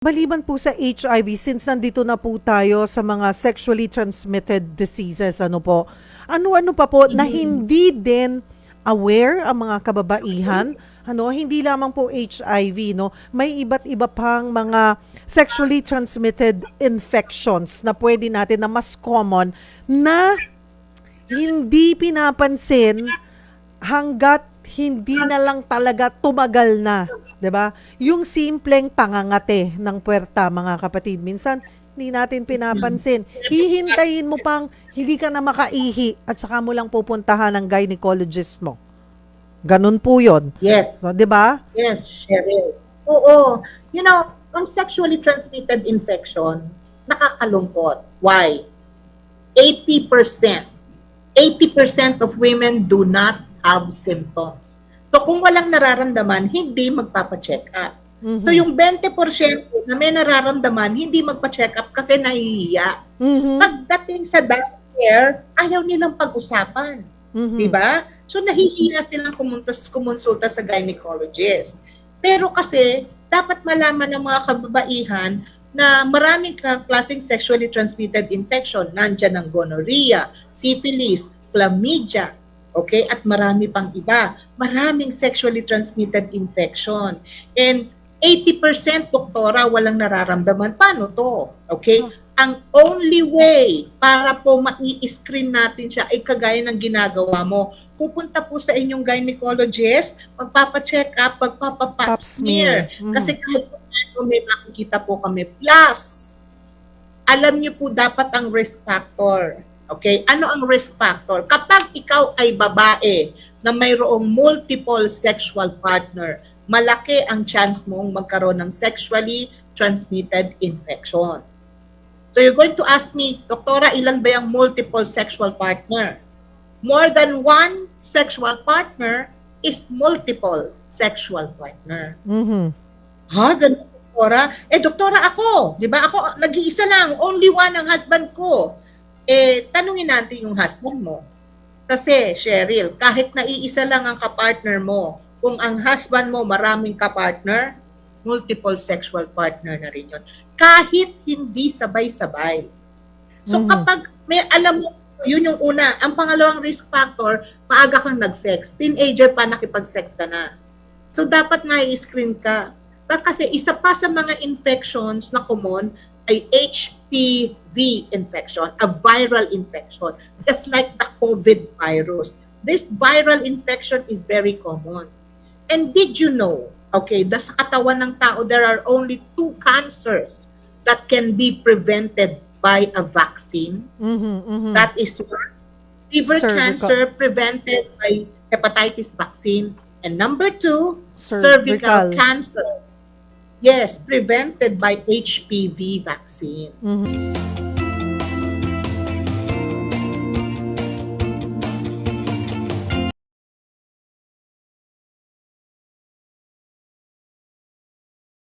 Maliban po sa HIV, since nandito na po tayo sa mga sexually transmitted diseases, ano po, ano-ano pa po na hindi din aware ang mga kababaihan, ano, hindi lamang po HIV, no, may iba't iba pang mga sexually transmitted infections na pwede natin na mas common na hindi pinapansin hanggat hindi na lang talaga tumagal na, 'di ba? Yung simpleng pangangate ng puwerta, mga kapatid, minsan hindi natin pinapansin. Hihintayin mo pang hindi ka na makaihi at saka mo lang pupuntahan ng gynecologist mo. Ganun po 'yon. Yes. So, 'di ba? Yes, Cheryl. Oo. You know, ang sexually transmitted infection, nakakalungkot. Why? 80%. 80% of women do not have symptoms. So kung walang nararamdaman, hindi magpapa-check up. Mhm. So yung 20% na may nararamdaman, hindi magpa-check up kasi nahihiya. Mhm. Pagdating sa doctor, ayaw nilang pag-usapan. Mhm. Di ba? So nahihiya silang kumuntas, kumonsulta sa gynecologist. Pero kasi, dapat malaman ng mga kababaihan na maraming klaseng sexually transmitted infection. Nandyan ang gonorrhea, syphilis, chlamydia, okay? At marami pang iba. Maraming sexually transmitted infection. And 80% doktora walang nararamdaman. Paano to? Okay? Ang only way para po mai-screen natin siya ay kagaya ng ginagawa mo. Pupunta po sa inyong gynecologist, magpapa-check up, magpapa-pap Pap smear. Mhm. Kasi kahit po ano, may makikita po kami. Plus, alam niyo po dapat ang risk factor. Okay? Ano ang risk factor? Kapag ikaw ay babae na mayroong multiple sexual partner, malaki ang chance mong magkaroon ng sexually transmitted infection. So you're going to ask me, Doktora, ilan ba yung multiple sexual partner? More than one sexual partner is multiple sexual partner. Mhm. Ha? Ganun, doktora? Eh, doktora, ako. Di ba? Ako, nag-iisa lang. Only one ang husband ko. Eh, tanungin natin yung husband mo. Kasi, Cheryl, kahit naiisa lang ang kapartner mo, kung ang husband mo maraming kapartner, multiple sexual partner na rin yun. Kahit hindi sabay-sabay. So, Mhm. kapag may alam mo, yun yung una. Ang pangalawang risk factor, maaga kang nag-sex. Teenager pa, nakipag-sex ka na. So, dapat na-screen ka. Kasi isa pa sa mga infections na common ay HPV infection, a viral infection, just like the COVID virus. This viral infection is very common. And did you know, okay, the sa katawan ng tao, there are only two cancers that can be prevented by a vaccine. Mhm. Mhm. That is one, liver Cervical. cancer prevented by hepatitis vaccine. And number two, Cervical. cervical cancer. Yes, prevented by HPV vaccine. Mhm.